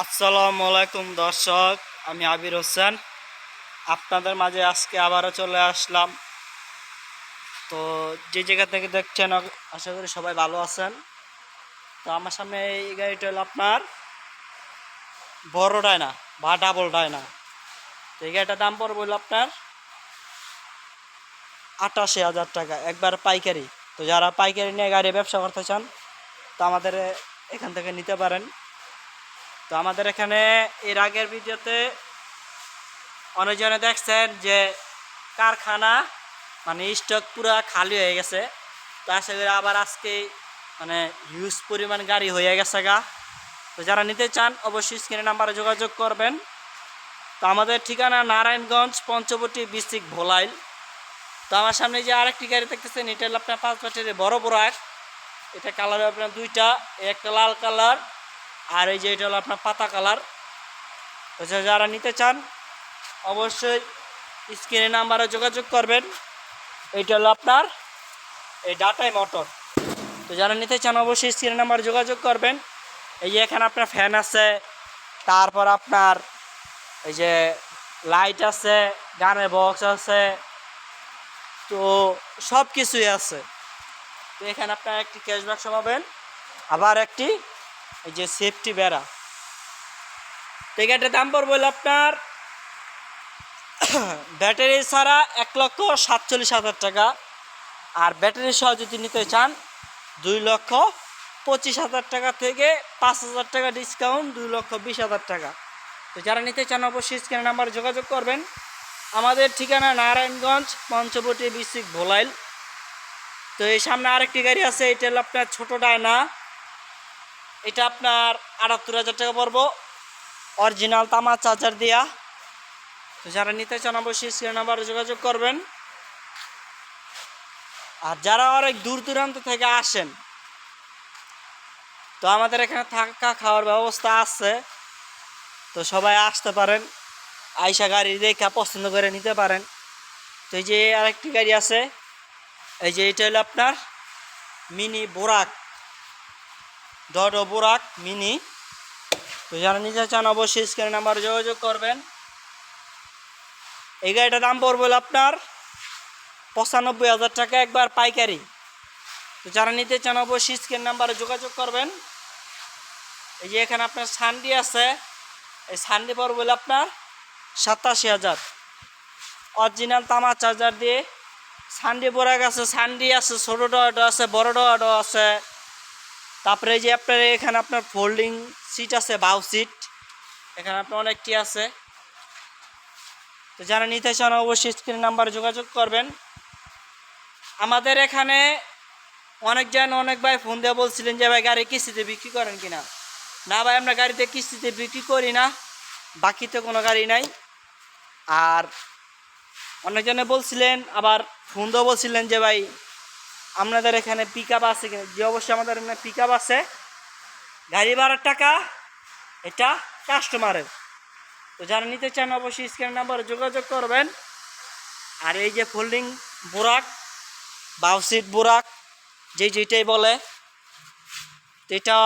আসসালামু আলাইকুম দর্শক, আমি আবির হোসেন। আপনাদের মাঝে আজকে আবারও চলে আসলাম। তো যে জায়গা থেকে দেখছেন, আশা করি সবাই ভালো আছেন। তো আমার সামনে এই গাড়িটা হলো আপনার বড় ডায়না, বা ডাবল ডায়না। তো এই গাড়িটার দাম পড়বে হলো আপনার আটাশি হাজার টাকা, একবার পাইকারি। তো যারা পাইকারি নিয়ে গাড়ি ব্যবসা করতে চান, তো আমাদের এখান থেকে নিতে পারেন। তো আমাদের এখানে এর আগের ভিডিওতে অনেকজনে দেখছেন যে কারখানা মানে স্টক পুরা খালি হয়ে গেছে। তো আশা করি আবার আজকে মানে হিউজ পরিমাণ গাড়ি হয়ে গেছে গা। তো যারা নিতে চান, অবশ্যই স্ক্রিনে নাম্বারে যোগাযোগ করবেন। তো আমাদের ঠিকানা নারায়ণগঞ্জ, পঞ্চবটি, ডিস্ট্রিক্ট ভোলাইল। তো আমার সামনে যে আরেকটি গাড়ি দেখতেছেন, এটা হলো আপনার পাঁচ পাটের বড় বড় এক। এটা কালার আপনার দুইটা, একটা লাল কালার আর এই যে এটা হলো আপনার পাতা কালার। যারা নিতে চান, অবশ্যই স্ক্রিনে নাম্বারে যোগাযোগ করবেন। এইটা হলো আপনার এই ডাটাই মোটর। তো যারা নিতে চান, অবশ্যই স্ক্রিনে নাম্বারে যোগাযোগ করবেন। এই যে এখানে আপনার ফ্যান আছে, তারপর আপনার এই যে লাইট আছে, গানের বক্স আছে, তো সব কিছুই আছে। তো এখানে আপনার একটি ক্যাশব্যাক পাবেন আবার একটি এই যে সেফটি বেড়া। এই দাম পড়বে আপনার, ব্যাটারি ছাড়া এক লক্ষ সাতচল্লিশ হাজার টাকা। আর ব্যাটারি সহ যদি নিতে চান, দুই লক্ষ পঁচিশ হাজার টাকা থেকে পাঁচ হাজার টাকা ডিসকাউন্ট দুই লক্ষ বিশ হাজার টাকা। তো যারা নিতে চান, অবশ্যই স্ক্রিনের নাম্বারে যোগাযোগ করবেন। আমাদের ঠিকানা নারায়ণগঞ্জ, পঞ্চবটি ডিস্ট্রিক্ট ভোলাইল। তো এই সামনে আরেকটি গাড়ি আছে, এটা হলো আপনার ছোটো ডায়না। এটা আপনার আটাত্তর হাজার টাকা পড়ব। অরিজিনাল তামা চার্জার দিয়া। তো যারা নিতে চান অবশ্যই স্ক্রিন নাম্বারে যোগাযোগ করবেন। আর যারা অনেক দূর দূরান্ত থেকে আসেন, তো আমাদের এখানে থাকা খাওয়ার ব্যবস্থা আছে। তো সবাই আসতে পারেন, আইসা গাড়ি দেখা পছন্দ করে নিতে পারেন। তো এই যে আরেকটি গাড়ি আছে, এই যে এটা হলো আপনার মিনি বোরাক। ডট বোরাক মিনি তো যারা নিতে চান অবশ্যই স্ক্রিনে নাম্বার যোগাযোগ করবেন। এই গাড়িটার দাম পড়বে আপনার পঁচানব্বই হাজার টাকা একবার পাইকারি। তো যারা নিতে চান অবশ্যই স্ক্রিন নাম্বারে যোগাযোগ করবেন। এই যে এখানে আপনার সানডি আছে। এই সানডি পড়বে আপনার সাতাশি হাজার। অরিজিনাল তামা চার্জার দিয়ে সানডি বোরাক আছে সানডি আছে, ছোটো ডটো আছে, বড় ডো আছে। তারপরে যে আপনার এখানে আপনার ফোল্ডিং সিট আছে বাউ সিট এখানে আপনার অনেকটি আছে। তো যারা নিতে চান অবশ্যই স্ক্রিন নাম্বারে যোগাযোগ করবেন। আমাদের এখানে অনেকজন অনেক ভাই ফোন দিয়ে বলছিলেন যে, ভাই, গাড়ি কিস্তিতে বিক্রি করেন কিনা? না ভাই, আমরা গাড়িতে কিস্তিতে বিক্রি করি না। বাকিতে কোনো গাড়ি নাই। আর অনেকজনে বলছিলেন, আবার ফোন দিয়ে বলছিলেন যে, ভাই আপনাদের এখানে পিক আপ আছে কিনা? যে অবশ্যই আমাদের এখানে পিক আপ আছে। গাড়ি ভাড়ার টাকা এটা কাস্টমারের তো যারা নিতে চান অবশ্যই স্ক্যান নাম্বারে যোগাযোগ করবেন। আর এই যে ফোল্ডিং বোরাক বাউসিট বোরাক, যে যেটাই বলে, এটা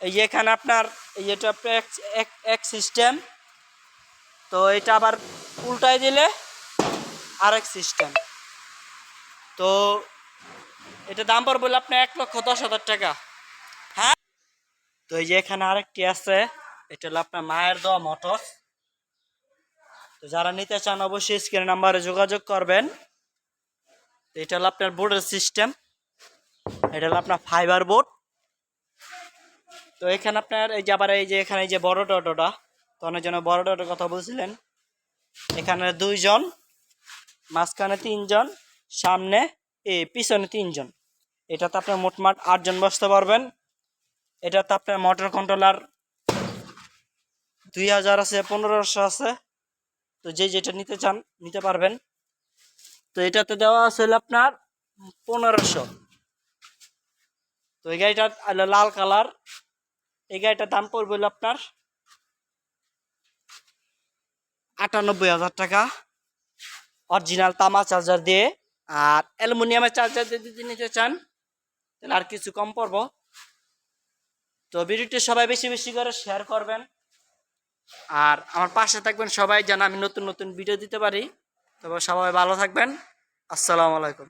এই এখানে আপনার এই যেটা এক সিস্টেম তো এটা আবার উল্টায় দিলে আরেক সিস্টেম তো এটা দাম পড়বে আপনার এক লক্ষ দশ হাজার টাকা। হ্যাঁ? তো এই যে এখানে আরেকটি আছে, এটা হলো আপনার মায়ের দেওয়া মোটর তো যারা নিতে চান অবশ্যই স্ক্রিন নাম্বারে যোগাযোগ করবেন। এটা হলো আপনার বোর্ডের সিস্টেম এটা হলো আপনার ফাইবার বোর্ড তো এখানে আপনার এই যে আবার এই যে এখানে এই যে বড় টোটোটা, তো অনেক জন বড় টোটোর কথা বলছিলেন। এখানে দুইজন, মাঝখানে তিনজন, সামনে এ, পিছনে তিনজন। এটাতে আপনার মোটমাট আটজন বসতে পারবেন। এটাতে আপনার মোটর কন্ট্রোলার দুই হাজার আছে, পনেরোশো আছে। তো যে যেটা নিতে চান, নিতে পারবেন। তো এটাতে দেওয়া আছে আপনার পনেরোশো। তো এই গাড়িটা হলো লাল কালার। এই গাড়িটার দাম পড়বে আপনার আটানব্বই হাজার টাকা। অরিজিনাল তামা চার্জার দিয়ে আর অ্যালুমিনিয়ামের চার্জার যদি নিতে চান, তাহলে আর কিছু কম পড়ব। তো ভিডিওটি সবাই বেশি বেশি করে শেয়ার করবেন। আর আমার পাশে থাকবেন সবাই যেন আমি নতুন নতুন ভিডিও দিতে পারি। তবে সবাই ভালো থাকবেন। আসসালামু আলাইকুম।